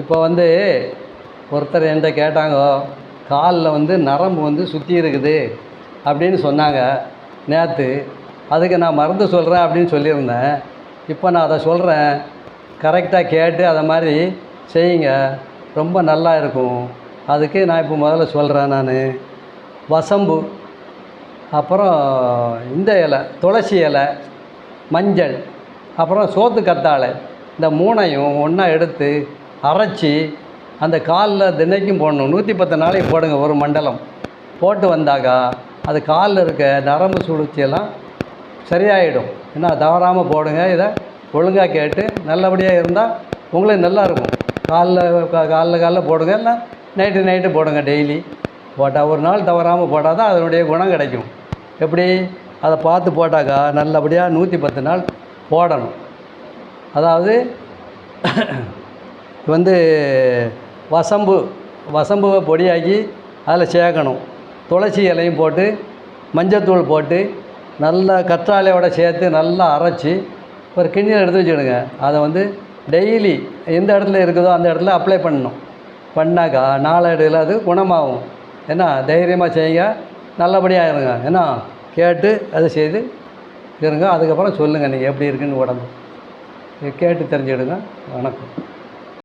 இப்போ வந்து ஒருத்தர் என்கிட்ட கேட்டாங்க காலில் வந்து நரம்பு வந்து சுற்றி இருக்குது அப்படின்னு சொன்னாங்க நேற்று அதுக்கு நான் மருந்து சொல்கிறேன் அப்படின்னு சொல்லியிருந்தேன். இப்போ நான் அதை சொல்கிறேன் கரெக்டாக கேட்டு அதை மாதிரி செய்யுங்க. ரொம்ப நல்லா இருக்கும். அதுக்கு நான் இப்போ முதல்ல சொல்கிறேன் நான். வசம்பு அப்புறம் இந்த இலை துளசி இலை மஞ்சள் அப்புறம் சோத்து கத்தாழை இந்த மூணையும் ஒன்றா எடுத்து அரைச்சி அந்த காலில் தினைக்கும் போடணும். நூற்றி பத்து நாளைக்கு போடுங்க ஒரு மண்டலம். போட்டு வந்தாக்கா அது காலில் இருக்க நரம்பு சுழற்சியெல்லாம் சரியாயிடும். என்ன தவறாமல் போடுங்க. இதை ஒழுங்காக கேட்டு நல்லபடியாக இருந்தால் உங்களுக்கு நல்லா இருக்கும். காலில் காலில் காலைல போடுங்க. இல்லை நைட்டு நைட்டு போடுங்க டெய்லி. போட்டால் ஒரு நாள் தவறாமல் போட்டால் தான் அதனுடைய குணம் கிடைக்கும். எப்படி? அதை பார்த்து போட்டாக்கா நல்லபடியாக நூற்றி பத்து நாள் போடணும். அதாவது வந்து வசம்பு வசம்புவை பொடியாக்கி அதில் சேர்க்கணும். துளசி இலையும் போட்டு மஞ்சத்தூள் போட்டு நல்லா கற்றாழையோட சேர்த்து நல்லா அரைச்சி ஒரு கிண்ணியில் எடுத்து வச்சுக்கிடுங்க. அதை வந்து டெய்லி எந்த இடத்துல இருக்குதோ அந்த இடத்துல அப்ளை பண்ணணும். பண்ணாக்கா நாளடைவில் அது குணமாகும். என்ன தைரியமாக செய்யுங்க. நல்லபடியாக இருங்க. என்ன கேட்டு அதை செய்து இருங்க. அதுக்கப்புறம் சொல்லுங்கள் நீங்கள் எப்படி இருக்குன்னு உடம்பு. கேட்டு தெரிஞ்சுக்கிடுங்க. வணக்கம்.